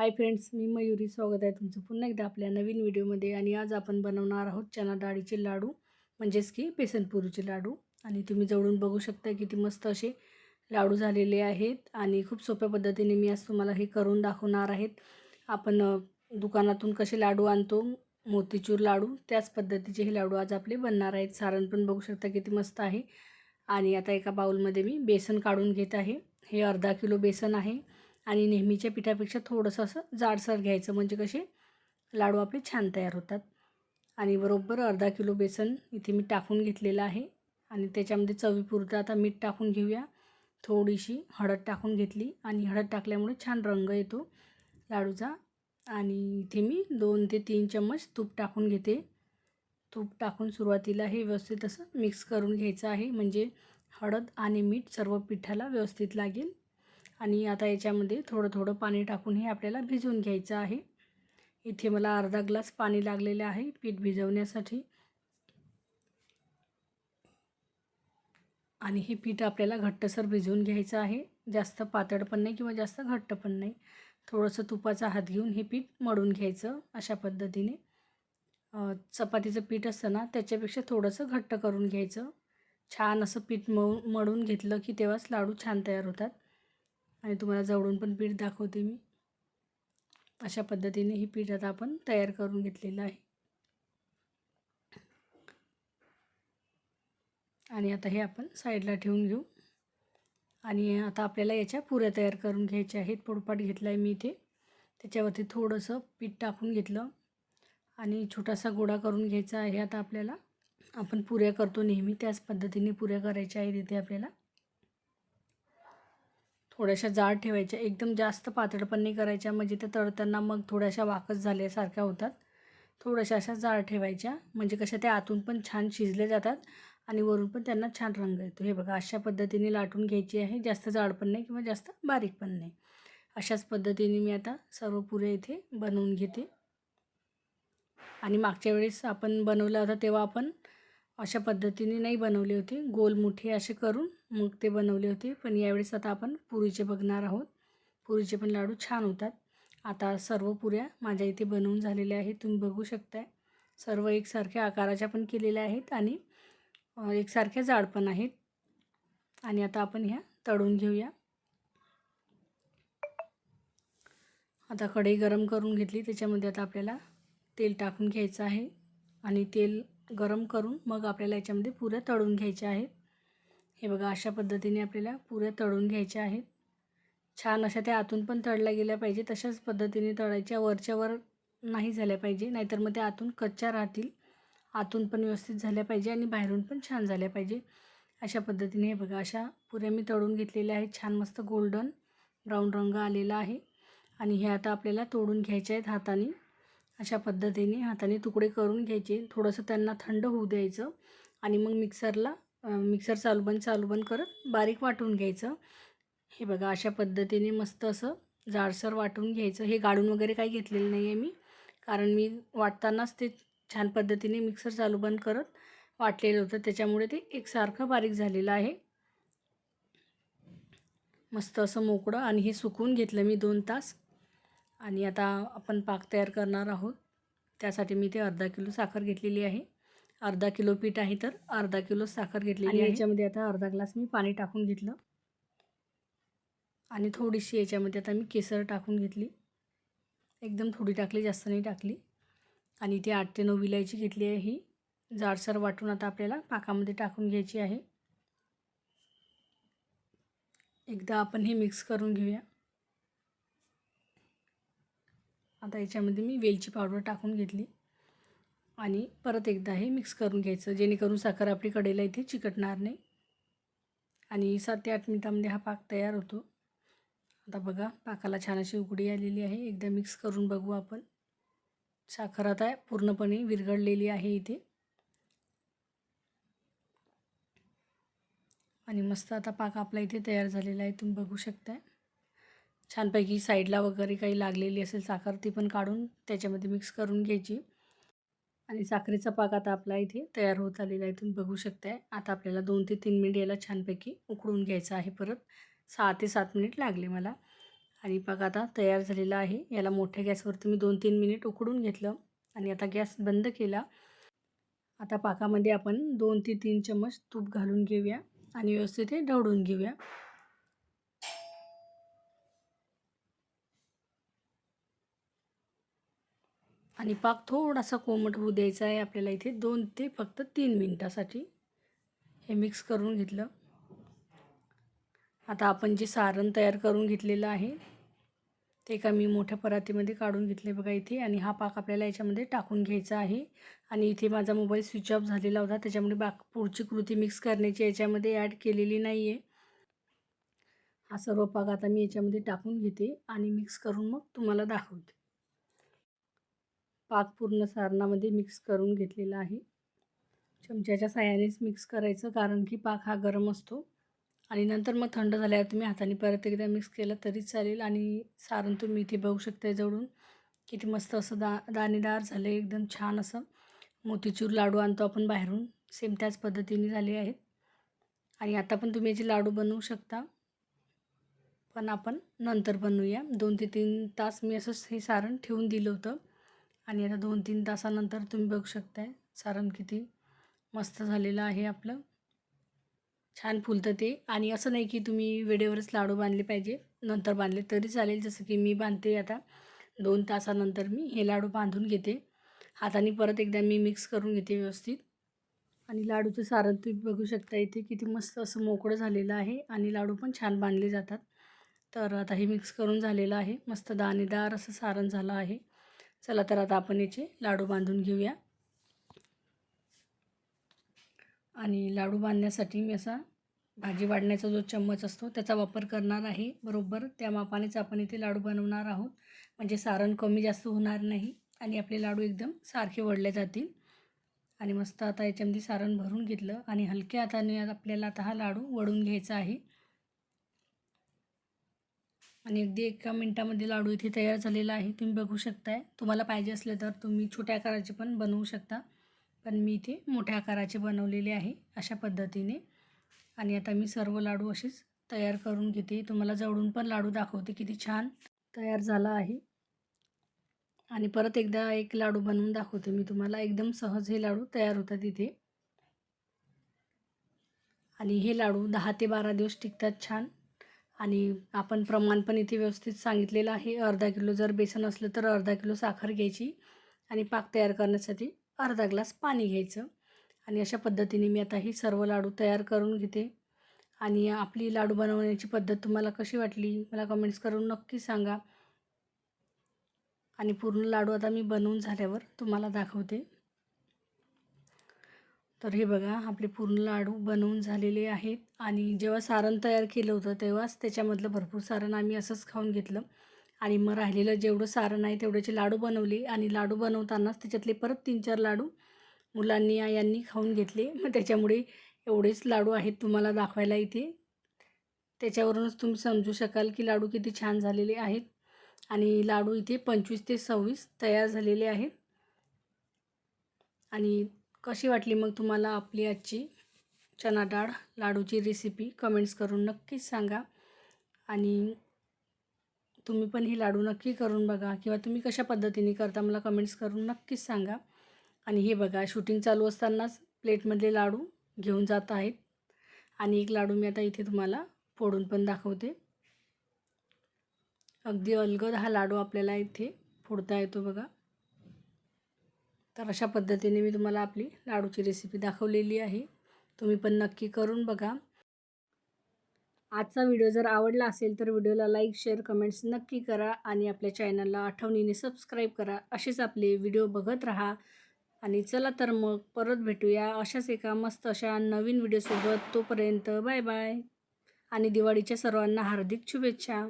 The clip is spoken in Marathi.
हाय फ्रेंड्स मी मयुरी. स्वागत आहे तुमचं पुन्हा एकदा आपल्या नवीन व्हिडिओमध्ये. आणि आज आपण बनवणार आहोत चना डाळीचे लाडू म्हणजेच की बेसनपुरीचे लाडू. आणि तुम्ही जवळून बघू शकता किती मस्त असे लाडू झालेले आहेत. आणि खूप सोप्या पद्धतीने मी आज तुम्हाला हे करून दाखवणार आहेत. आपण दुकानातून कसे लाडू आणतो मोतीचूर लाडू त्याच पद्धतीचे हे लाडू आज आपले बनणार आहेत. सारण पण बघू शकता किती मस्त आहे. आणि आता एका बाउलमध्ये मी बेसन काढून घेत आहे. हे अर्धा किलो बेसन आहे. आणि नेहमीच्या पिठापेक्षा थोडंसं असं जाडसर घ्यायचं. म्हणजे कसे लाडू आपले छान तयार होतात. आणि बरोबर अर्धा किलो बेसन इथे मी टाकून घेतलेलं आहे. आणि त्याच्यामध्ये चवीपुरतं आता मीठ टाकून घेऊया. थोडीशी हळद टाकून घेतली. आणि हळद टाकल्यामुळे छान रंग येतो लाडूचा. आणि इथे मी दोन ते तीन चम्मच तूप टाकून घेते. तूप टाकून सुरुवातीला हे व्यवस्थित असं मिक्स करून घ्यायचं आहे. म्हणजे हळद आणि मीठ सर्व पिठाला व्यवस्थित लागेल. आणि आता याच्यामध्ये थोडं थोडं पाणी टाकून हे आपल्याला भिजवून घ्यायचं आहे. इथे मला अर्धा ग्लास पाणी लागलेलं आहे पीठ भिजवण्यासाठी. आणि हे पीठ आपल्याला घट्टसर भिजवून घ्यायचं आहे. जास्त पातळ पण नाही किंवा जास्त घट्ट पण नाही. थोडंसं तुपाचा हात घेऊन हे पीठ मळून घ्यायचं अशा पद्धतीने. चपातीचं पीठ असतं ना त्याच्यापेक्षा थोडंसं घट्ट करून घ्यायचं. छान असं पीठ मऊ मळून घेतलं की तेव्हाच लाडू छान तयार होतात. आणि तुम्हाला जवळून पण पीठ दाखवते मी. अशा पद्धतीने ही पीठ आता आपण तयार करून घेतलेलं आहे. आणि आता हे आपण साईडला ठेवून घेऊ. आणि आता आपल्याला याच्या पुऱ्या तयार करून घ्यायच्या आहेत. पोळपाट घेतला आहे मी इथे. त्याच्यावरती थोडंसं पीठ टाकून घेतलं. आणि छोटासा गोळा करून घ्यायचा आहे आता आपल्याला. आपण पुऱ्या करतो नेहमी. त्याच पद्धतीने पुऱ्या करायच्या आहेत इथे आपल्याला. थोड्याशा जाड ठेवायच्या. एकदम जास्त पातळ पण नाही करायच्या. म्हणजे त्या तळताना मग थोड्याशा वाकस झाल्यासारख्या होतात. थोड्याशा अशा जाड ठेवायच्या. म्हणजे कशा त्या आतून पण छान शिजले जातात आणि वरून पण त्यांना छान रंग येतो. हे बघा अशा पद्धतीने लाटून घ्यायची आहे. जास्त जाड पण नाही किंवा जास्त बारीक पण नाही. अशाच पद्धतीने मी आता सर्व पुऱ्या इथे बनवून घेते. आणि मागच्या वेळेस आपण बनवला होता तेव्हा आपण अशा पद्धतीने नाही बनवले होते. गोल मुठे असे करून मग ते बनवले होते. पण यावेळेस आता आपण पुरीचे बघणार आहोत. पुरीचे पण लाडू छान होतात. आता सर्व पुऱ्या माझ्या इथे बनवून झालेल्या आहेत. तुम्ही बघू शकताय. सर्व एकसारख्या आकाराच्या पण केलेल्या आहेत आणि एकसारख्या जाड पण आहेत. आणि आता आपण ह्या तळून घेऊया. आता कढई गरम करून घेतली. त्याच्यामध्ये आता आपल्याला तेल टाकून घ्यायचं आहे. आणि तेल गरम करून मग आपल्याला याच्यामध्ये पुऱ्या तळून घ्यायच्या आहेत. हे बघा अशा पद्धतीने आपल्याला पुऱ्या तळून घ्यायच्या आहेत. छान अशा त्या आतून पण तळल्या गेल्या पाहिजे तशाच पद्धतीने तळायच्या वरच्या वर नाही झाल्या पाहिजे नाहीतर मग त्या आतून कच्च्या राहतील. आतून पण व्यवस्थित झाल्या पाहिजे आणि बाहेरून पण छान झाल्या पाहिजे. अशा पद्धतीने हे बघा अशा पुऱ्या मी तळून घेतलेल्या आहेत. छान मस्त गोल्डन ब्राऊन रंग आलेला आहे. आणि हे आता आपल्याला तोडून घ्यायचे आहेत हाताने. अशा पद्धतीने हाताने तुकडे करून घ्यायचे. थोडंसं त्यांना थंड होऊ द्यायचं. आणि मग मिक्सरला मिक्सर चालू बंद चालू बंद करत बारीक वाटून घ्यायचं. हे बघा अशा पद्धतीने मस्त असं जाडसर वाटून घ्यायचं. हे गाडून वगैरे काही घेतलेलं नाही आहे मी कारण मी वाटतानाच ते छान पद्धतीने मिक्सर चालू बंद करत वाटलेलं होतं. त्याच्यामुळे ते एकसारखं बारीक झालेलं आहे. मस्त असं मोकळं आणि हे सुकवून घेतलं मी दोन तास. आणि आता आपण पाक तयार करणार आहोत. त्यासाठी मी ते अर्धा किलो साखर घेतलेली आहे. अर्धा किलो पीठ आहे तर अर्धा किलो साखर घेतलेली आहे. याच्यामध्ये आता अर्धा ग्लास मी पाणी टाकून घेतलं. आणि थोडीशी याच्यामध्ये आता मी केसर टाकून घेतली. एकदम थोडी टाकली जास्त नाही टाकली. आणि इथे आठ ते नऊ विलायची घेतली आहे ही. जाडसर वाटून आता आपल्याला पाकामध्ये टाकून घ्यायची आहे. एकदा आपण हे मिक्स करून घेऊया. आता याच्यामध्ये मी वेलची पावडर टाकून घेतली. आणि परत एकदा हे मिक्स करून घ्यायचं. जेणेकरून साखर आपली कडेला इथे चिकटणार नाही. आणि सात ते आठ मिनटामध्ये हा पाक तयार होतो. आता बघा पाकाला छान अशी उकडी आलेली आहे. एकदा मिक्स करून बघू आपण. साखर आता पूर्णपणे विरघळलेली आहे इथे. आणि मस्त आता पाक आपला इथे तयार झालेला आहे. तुम्ही बघू शकताय. छानपैकी साईडला वगैरे काही लागलेली असेल साखर ती पण काढून त्याच्यामध्ये मिक्स करून घ्यायची. आणि साखरेचा पाक आता आपला इथे तयार होत आलेला आहे. तुम्ही बघू शकताय. आता आपल्याला दोन ते तीन मिनिट याला छानपैकी उकळून घ्यायचं आहे परत. सहा ते सात मिनिट लागले मला. आणि पाक आता तयार झालेला आहे. याला मोठ्या गॅसवरती मी दोन तीन मिनिट उकडून घेतलं आणि आता गॅस बंद केला. आता पाकामध्ये आपण दोन ते तीन चम्मच तूप घालून घेऊया आणि व्यवस्थित हे ढवळून घेऊया. आणि पाक थोडासा कोमट होऊ द्यायचा आहे आपल्याला इथे दोन ते फक्त तीन मिनटासाठी. हे मिक्स करून घेतलं. आता आपण जे सारण तयार करून घेतलेलं आहे ते एका मी मोठ्या परातीमध्ये काढून घेतले बघा इथे. आणि हा पाक आपल्याला याच्यामध्ये टाकून घ्यायचा आहे. आणि इथे माझा मोबाईल स्विच ऑफ झालेला होता. त्याच्यामुळे बाक पुढची कृती मिक्स करण्याची याच्यामध्ये ॲड केलेली नाही आहे हा सर्व पाक आता मी याच्यामध्ये टाकून घेते आणि मिक्स करून मग तुम्हाला दाखवते. पाक पूर्ण सारणामध्ये मिक्स करून घेतलेला आहे. चमच्याच्या साह्यानेच मिक्स करायचं कारण की पाक हा गरम असतो. आणि नंतर मग थंड झाल्यावर तुम्ही हाताने परत एकदा मिक्स केलं तरी चालेल. आणि सारण तुम्ही इथे बघू शकता जवळून. किती मस्त असं दा दाणेदार झालं एकदम छान असं. मोतीचूर लाडू आणतो आपण बाहेरून. सेम त्याच पद्धतीने झाले आहेत. आणि आता पण तुम्ही याचे लाडू बनवू शकता. पण आपण नंतर बनवूया. दोन ते तीन तास मी असंच हे सारण ठेवून दिलं होतं. आणि आता दोन तीन तासानंतर तुम्ही बघू शकताय. सारण किती मस्त झालेलं आहे आपलं. छान फुलतं ते. आणि असं नाही की तुम्ही वेळेवरच लाडू बांधले पाहिजे. नंतर बांधले तरी चालेल. जसं की मी बांधते आता दोन तासानंतर मी हे लाडू बांधून घेते. हाताने परत एकदा मी मिक्स करून घेते व्यवस्थित. आणि लाडूचं सारण तुम्ही बघू शकता इथे किती मस्त असं मोकळं झालेलं आहे. आणि लाडू पण छान बांधले जातात. तर आता हे मिक्स करून झालेलं आहे. मस्त दाणेदार असं सारण झालं आहे. चला तर आता आपण याचे लाडू बांधून घेऊया. आणि लाडू बांधण्यासाठी मी असा भाजी वाढण्याचा जो चम्मच असतो त्याचा वापर करणार आहे. बरोबर त्या मापानेच आपण इथे लाडू बनवणार आहोत. म्हणजे सारण कमी जास्त होणार नाही आणि आपले लाडू एकदम सारखे वळले जातील. आणि मस्त आता याच्यामध्ये सारण भरून घेतलं आणि हलक्या हाताने आपल्याला आता हा लाडू वळून घ्यायचा आहे. आणि अगदी एका मिनटामध्ये लाडू इथे तयार झालेला आहे. तुम्ही बघू शकताय. तुम्हाला पाहिजे असले तर तुम्ही छोट्या आकाराचे पण बनवू शकता. पण मी इथे मोठ्या आकाराचे बनवलेले आहे अशा पद्धतीने. आणि आता मी सर्व लाडू असेच तयार करून घेते. तुम्हाला जवळून पण लाडू दाखवते किती छान तयार झाला आहे. आणि परत एकदा एक लाडू बनवून दाखवते मी तुम्हाला. एकदम सहज हे लाडू तयार होतात इथे. आणि हे लाडू दहा ते बारा दिवस टिकतात छान. आणि आपण प्रमाण पण इथे व्यवस्थित सांगितलेलं आहे. अर्धा किलो जर बेसन असलं तर अर्धा किलो साखर घ्यायची आणि पाक तयार करण्यासाठी अर्धा ग्लास पाणी घ्यायचं. आणि अशा पद्धतीने मी आता ही सर्व लाडू तयार करून घेते. आणि आपली लाडू बनवण्याची पद्धत तुम्हाला कशी वाटली मला कमेंट्स करून नक्की सांगा. आणि पूर्ण लाडू आता मी बनवून झाल्यावर तुम्हाला दाखवते. तर हे बघा आपले पूर्ण लाडू बनवून झालेले आहेत. आणि जेव्हा सारण तयार केलं होतं तेव्हाच त्याच्यामधलं भरपूर सारण आम्ही असंच खाऊन घेतलं. आणि मग राहिलेलं जेवढं सारण आहे तेवढ्याचे लाडू बनवले. आणि लाडू बनवतानाच त्याच्यातले परत तीन चार लाडू मुलांनी यांनी खाऊन घेतले. मग त्याच्यामुळे एवढेच लाडू आहेत तुम्हाला दाखवायला इथे. त्याच्यावरूनच तुम्ही समजू शकाल की लाडू किती छान झालेले आहेत. आणि लाडू इथे पंचवीस ते सव्वीस तयार झालेले आहेत. आणि कशी वाटली मग तुम्हाला आपली आजची चना डाळ लाडूची रेसिपी कमेंट्स करून नक्कीच सांगा. आणि तुम्ही पण ही लाडू नक्की करून बघा किंवा तुम्ही कशा पद्धतीने करता मला कमेंट्स करून नक्कीच सांगा. आणि हे बघा शूटिंग चालू असतानाच प्लेटमधले लाडू घेऊन जात आहेत. आणि एक लाडू मी आता इथे तुम्हाला फोडून पण दाखवते. अगदी अलगद हा लाडू आपल्याला इथे फोडता येतो बघा. तर अशा पद्धतीने मी तुम्हाला आपली लाडूची रेसिपी दाखवलेली आहे. तुम्ही पण नक्की करून बघा. आजचा व्हिडिओ जर आवडला असेल तर व्हिडिओला लाईक शेअर कमेंट्स नक्की करा आणि आपल्या चॅनलला आठवणीने सबस्क्राईब करा. असेच आपले व्हिडिओ बघत राहा. आणि चला तर मग परत भेटूया अशाच एका मस्त अशा नवीन व्हिडिओसोबत तोपर्यंत बाय बाय आणि दिवाळीच्या सर्वांना हार्दिक शुभेच्छा.